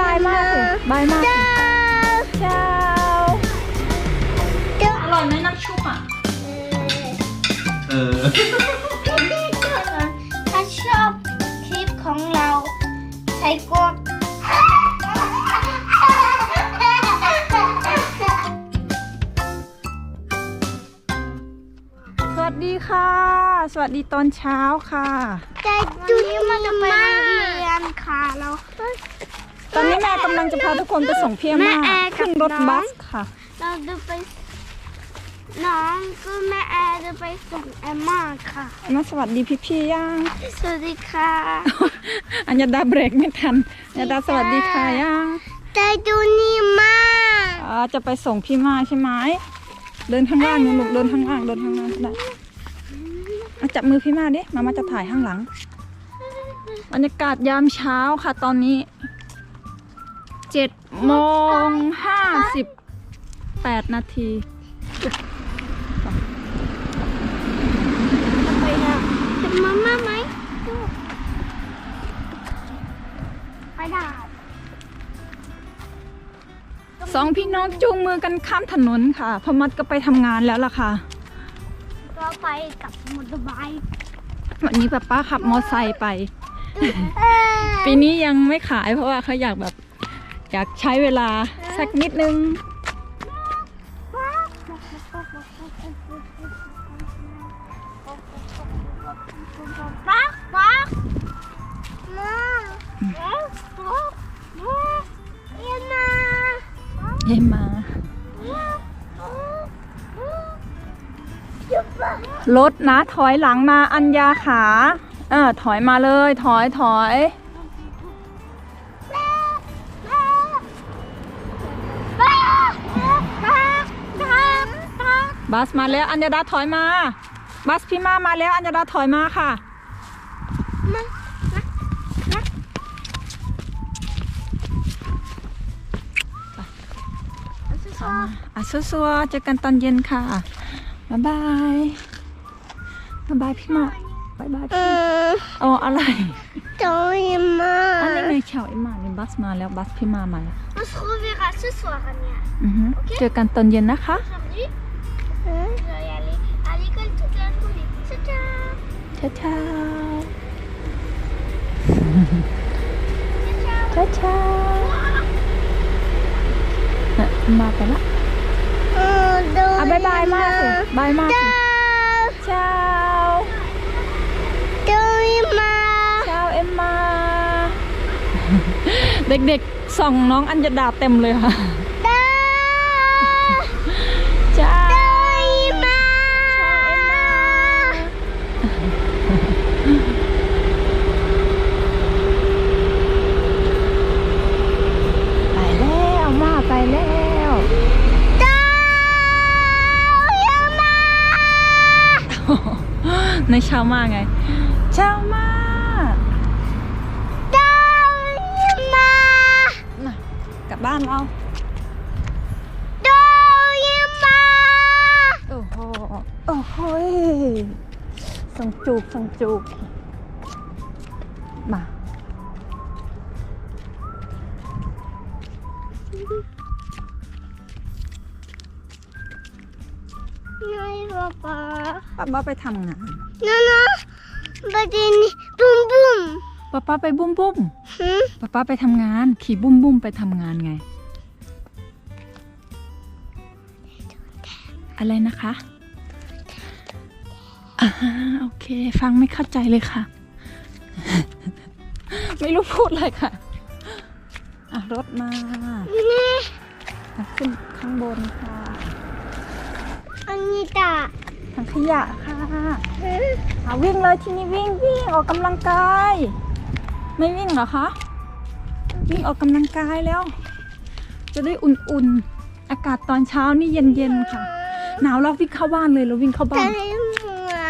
บายมากสิบายมากสิเจ้าอร่อยไหมน้ำชุบอะ เออ ถ้าชอบคลิปของเราใช้กดสวัสดีค่ะ สวัสดีตอนเช้าค่ะ ใจจุนี้มันจะไปโรงเรียนค่ะเรา ตอนนี้แม่กำลังจะพาทุกคนไปส่งพี่อาแม่ม่าแอร์กับขึ้นรถน้องบัสค่ะ เราจะไปน้องก็แม่แอร์จะไปส่งแอมมาค่ะมาสวัสดีพี่ๆย่างสวัสดีค่ะอัญญาดาเบรกไม่ทันอัญญาดาสวัสดีค่ะย่างใจดูนี่มากอ๋อจะไปส่งพี่มาใช่ไหมเดินข้างล่างนู่นลูกเดินข้างล่างเดินข้างล่างได้อะจับมือพี่มาดิมามาจะถ่ายข้างหลังบรรยากาศยามเช้าค่ะตอนนี้ เจ็ดโมงห้าสิบแปดนาทีไปนะจะมาม่าไหมไปได้สองพี่น้องจูงมือกันข้ามถนนค่ะพอมัดก็ไปทำงานแล้วล่ะค่ะ ก็ไปกับมอเตอร์ไซค์วันนี้ป้าป้าขับมอไซค์ไป ปีนี้ยังไม่ขายเพราะว่าเขาอยากแบบ อยากใช้เวลาสักนิดนึงปักปักมาปักปักปักเอ็มาเย็นมา รถนะถอยหลังมาอัญญาขา เออถอยมาเลย ถอยถอย บัสมาแล้วอัญญาดาถอยมา บัสพี่มามาแล้วอัญญาดาถอยมาค่ะอะอะซัวๆเจอกันตอนเย็นค่ะบ๊ายบายบ๊ายบายพี่มาบ๊ายบายพี่อ๋ออะไร Toi, อันนี้ ma. ไงเฉาไอ้มาเนี่ยบัสมาแล้วบัสพี่มามาแล้ว On se reverra ce soir, Anya. อือฮึเจอกั เช้าเช้า Ciao, ciao. เช้าเช้าน่ะมาไปละ Oh, อะบายบายมากสิบายมากสิเช้า Toi, ma. เช้าเอ็มมา เด็กๆส่องน้องอัญญาดาเต็มเลยค่ะ เช้ามาไงเช้ามา Toi, ma. น่ะกลับบ้านเรา Toi, ma. โอ้โหโอ้โหยส่งจูบส่งจูบมา Nei, pappa. ป้าป้าไปทำงาน No, no. Badini. Boom, boom. ป้าป้าไปบุ้มบุ้ม Hmm? ป้าป้าไปทำงาน ขี่บุ้มบุ้มไปทำงานไง อะไรนะคะอ่าโอเค ฟังไม่เข้าใจเลยค่ะ ไม่รู้พูดอะไรค่ะ อะ รถมาอะขึ้นข้างบนค่ะ Anita. ถังขยะค่ะอะวิ่งเลยที่นี่วิ่งวิ่งออกกำลังกาย ไม่วิ่งเหรอคะ วิ่งออกกำลังกายแล้ว จะได้อุ่นๆ อากาศตอนเช้านี่เย็นๆค่ะ หนาวเราวิ่งเข้าบ้านเลยเราวิ่งเข้าบ้าน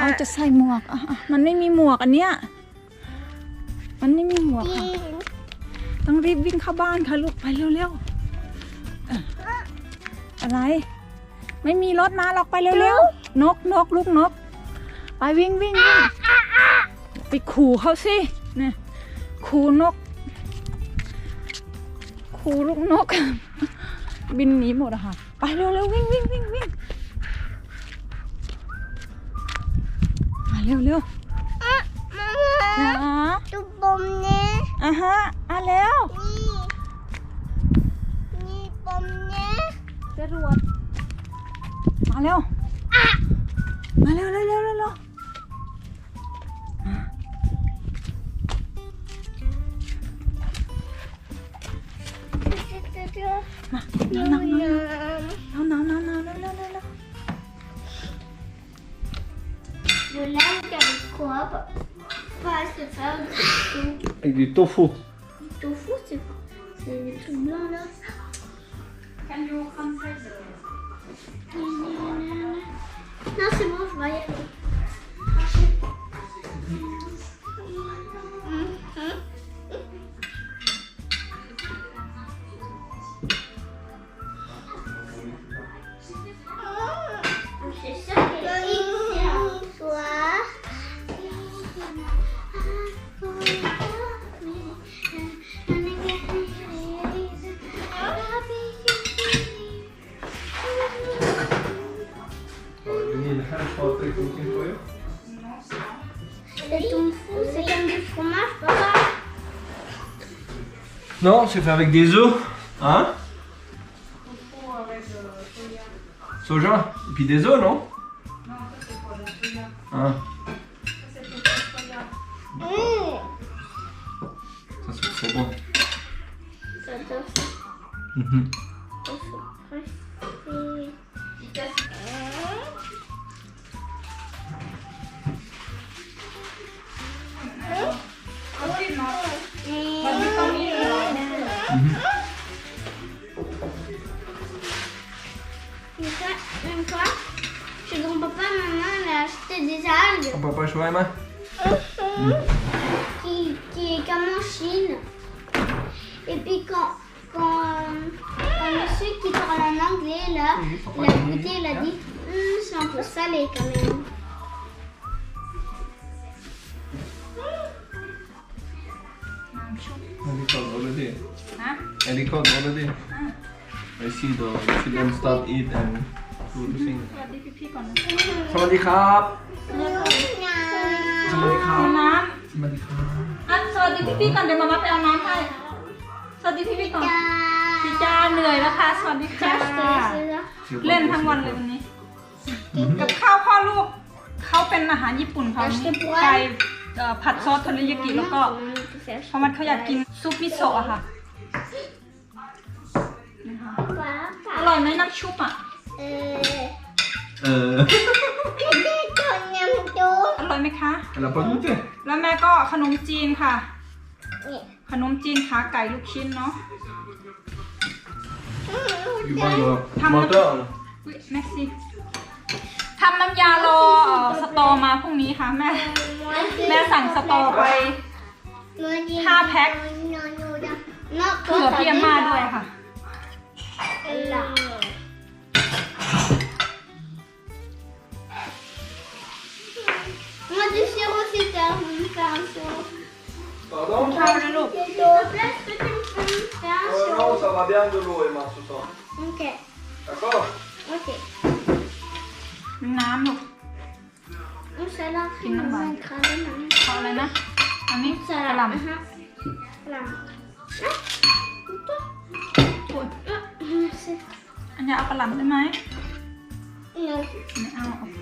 เอาจะใส่หมวกอมันไม่มีหมวกอันเนี้ย มันไม่มีหมวกค่ะ ต้องรีบวิ่งเข้าบ้านค่ะลูกไปเร็วๆอะไร ไม่มีรถมาหรอกไปเร็วๆ นกนกลูกนก ไปวิ่งวิ่งวิ่งไปขู่เขาสิเนี่ยขู่นกครูลูกนก บินหนีหมดอะค่ะ ไปเร็วเร็ววิ่งวิ่งวิ่งวิ่งมาเร็วเร็วอะมาจ้าดูบอมเนี่ยอะฮะอะแล้ว นี่ นี่บอมเนี่ยจรวด มาเร็วมาเร็วเร็วเร็วเร็วเร็ว มาน้ำน้ำน้ำน้ำน้ำน้ำน้ำน้ำน้ำน้ำ Je l'aime avec quoi bah, Pas se faire du tofu. Avec du tofu. Du tofu, Non, c'est fait avec des œufs. Hein soja. Et puis des œufs, non Non, ça c'est pour le soja. Hein Ça c'est pour le soja. Ça c'est trop bon. Ça mmh. Une fois, chez grand-papa, maman, elle a acheté des algues peut pas jouer, main I see the children start eat and do the thing. สวัสดีพี่ๆก่อนนะสวัสดีครับ สวัสดีครัเอาบน้สวัสดีครับำอะสวัสดีพี่ๆก่อนเดี๋ยวมามาไปเอาน้ำให้สวัสดีพี่ๆก่อนพี่จ้าเหนื่อยแล้วค่ะสวัสดีค่ะเล่นทั้งวันเลยวันนี้ กับข้าวพ่อลูกเขาเป็นอาหารญี่ปุ่นเขาไก่เอ่อผัดซอสเทอริยากิแล้วก็พอมันเขาอยากกินซุปมิโซะอะค่ะ นะคะอร่อยไหมน้ำชุบอะ เอออร่อยไหมคะ Elle a pas goûté แล้วแม่ก็ขนมจีนค่ะขนมจีนขาไก่ลูกชิ้นเนาะ Du manges Tam- menteur อุ๊ยแม็กซี่ทำน้ำยารอเอ่อสตอมาพรุ่งนี้ค่ะแม่ แม่สั่งสตอไป ห้าแพ็ค เผื่อพี่อาม่าด้วยค่ะ Là. On du sirop, c'est un sirop. Pardon On de l'eau. Euh, non, ça va bien de l'eau, Emma, ce soir. Ok. D'accord Ok. نعم وسلام خينا ما نخلينا Ah, c'est... อันนี้เอากะหล่ำได้ไหม Non. ไม่เอาโอเค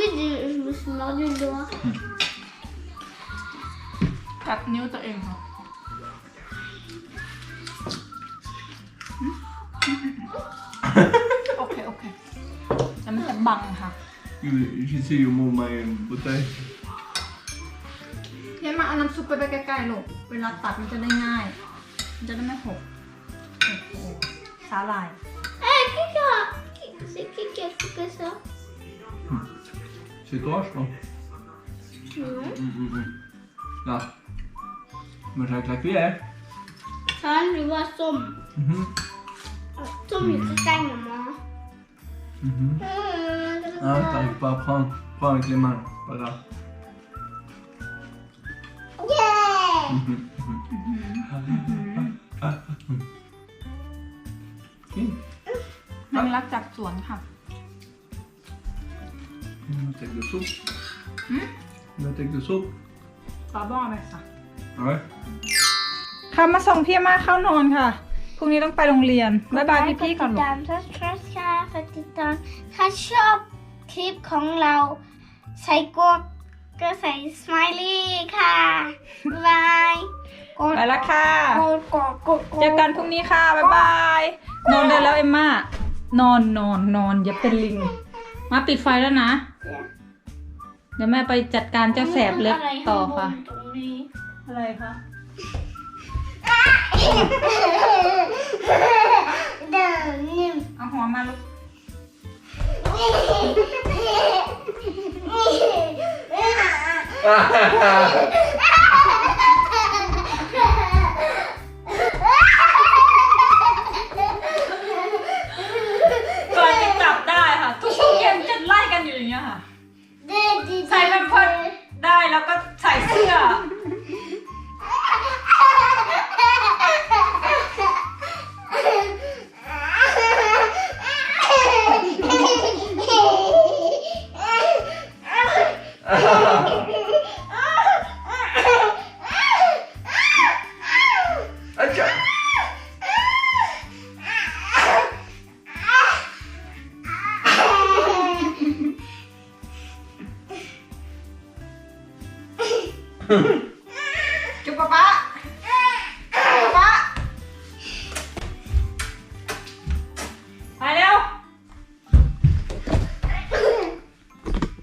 vite, je, je me suis mordu le doigt. กัดนิ้วตัวเองค่ะหืมโอเค โอเค แล้วมันจะบังค่ะ You see you move my bouteille. เพียนมาเอาน้ำซุปไปไปใกล้ๆลูก เวลาตัดมันจะได้ง่าย มันจะได้ไม่หกโอ้โห สาหร่าย Eh, qui a... qui- C'est qui qui a fait ça C'est toi, je pense. Non. Mm, mm, mm. Là. Mange avec la cuillère. Ça, je vois somme. Mhm. Somme, il se gagne, maman. Mhm. Ah, t'arrives pas à prendre. Prends avec les mains. Voilà. Yeah! Mhm, mhm. Ah, mhm. Ok. มันรักจากสวนค่ะ On va take de soupe. Hmm? On va take de soupe. ปลาบ้อไปค่ะ Ouais. ค่ะมาส่งพี่มาเข้านอนค่ะพรุ่งนี้ต้องไปโรงเรียนบ๊ายบายพี่พี่ๆก่อนลูก ตามถ้าชอบติดตามถ้าชอบคลิปของเรา ใส่กดก็ใส่สไมลี่ค่ะ บ๊ายบายกด ไปแล้วค่ะกดกดกดกดเจอกันพรุ่งนี้ค่ะ บ๊ายบาย นอนได้แล้วเอมม่านอนนอนนอนอย่าเป็นลิง มาปิดไฟแล้วนะ เดี๋ยวแม่ไปจัดการเจ้าแสบเล็กต่อค่ะตรงนี้อะไรคะเดินนิ่มเอาหัวมาลูกก่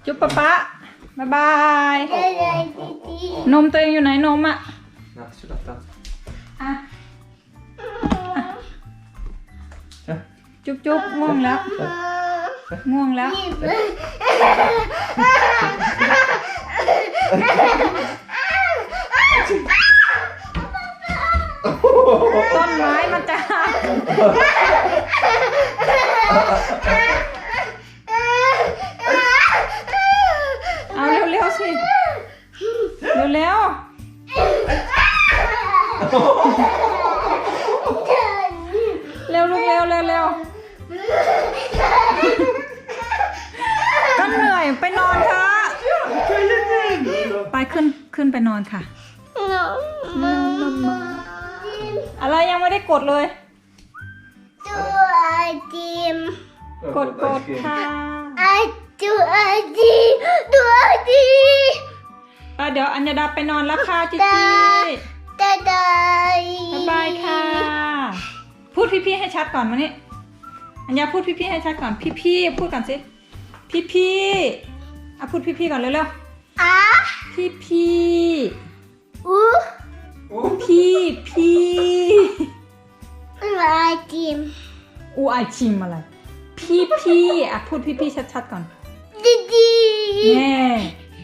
จุ๊บป๊าป๊าบ๊ายบายนมตัวเองอยู่ไหนนมอะ Là, sur la table. อะ Tiens. จุ๊บจุ๊บง่วงแล้ว ง่วงแล้ว ต้นไม้มันจะหักเอาเร็วๆสิ เร็วๆเร็วลูกเร็วเร็วเร็วก็เหนื่อยไปนอนเถอะไปขึ้นขึ้นไปนอนค่ะ อะไรยังไม่ได้กดเลยตัวจิมกดกดค่ะไอตัวจิมตัวจิ มอะเดี๋ยวอัญญาดาไปนอนแล้วค่ะจิจิตาดายบ๊ายบายค่ะ พูดพี่ๆให้ชัดก่อนมานี่อัญญาพูดพี่ๆให้ชัดก่อนพี่ๆพูดก่อนสิพี่ๆอะพูดพี่ๆก่อนเร็วอะๆพี่ๆอู้พี่พี่ตัวจิมอูไอชิมอะไร พี่พี่อะพูดพี่พี่ชัดๆก่อนดีดีแน่ด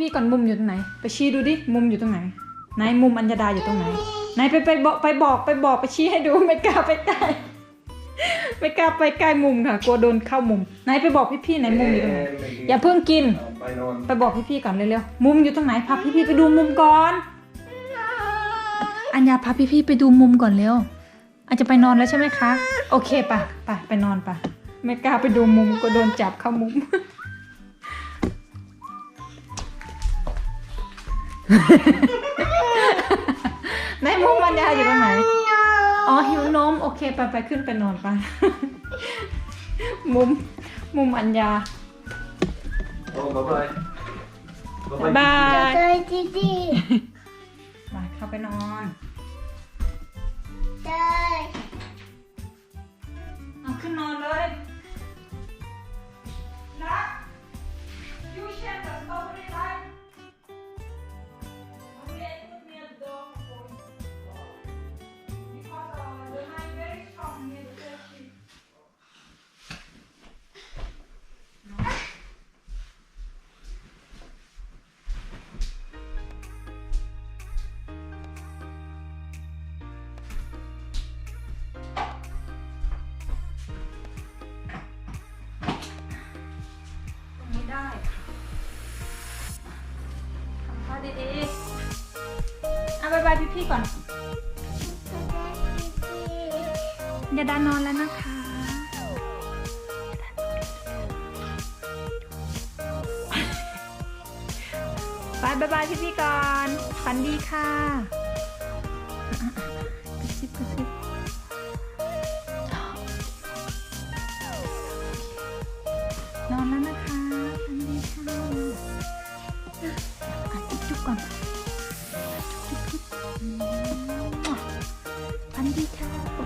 พี่ๆก่อนมุมอยู่ตรงไหน ไปชี้ดูดิมุมอยู่ตรงไหนไหนมุมอัญญาดาอยู่ตรงไหนไหนไปไปบอกไปบอกไปบอกไปชี้ให้ดูไม่กล้าไปใกล้ไม่กล้าไปใกล้มุมค่ะกลัวโดนเข้ามุมไหนไปบอกพี่ๆไหนมุมอยู่ตรงไหนอย่าเพิ่งกินไปนอนไปบอกพี่ๆก่อนเร็วๆมุมอยู่ตรงไหนพาพี่ๆไปดูมุมก่อน อัญญาพาพี่ๆไปดูมุมก่อนเร็วอันจะไปนอนแล้วใช่ไหมคะ โอเคปะไปไปนอนปะไม่กล้าไปดูมุมก็โดนจับเข้ามุม ไหนมุมอัญญาอยู่ตรงไหน อ๋อหิวนมโอเคไปไปขึ้นไปนอนไปมุมมุมอัญญา Oh, bye bye. บ๊ายบาย Toi, Titi. มาเข้าไปนอน Toi. เอาขึ้นนอนเลยายพี่พี่ๆก่อน อย่าดานอนแล้วนะคะบายบายบายพี่พี่ๆก่อน ฝันดีค่ะ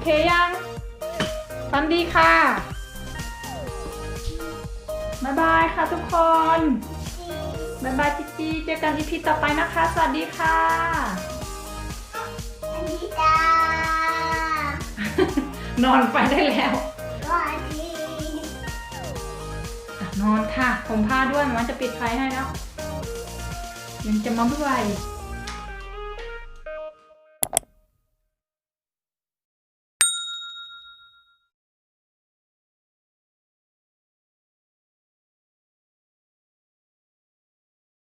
เคยังฝันดีค่ะบายบายค่ะทุกคนบายบายจิจีเจอกันอีพีต่อไปนะคะ สวัสดีค่ะ Anita. นอนไปได้แล้ว Wadi. อะนอนค่ะ ผมผ้าด้วยมันจะปิดไฟให้แล้วยังจะมาเมื่อไหร่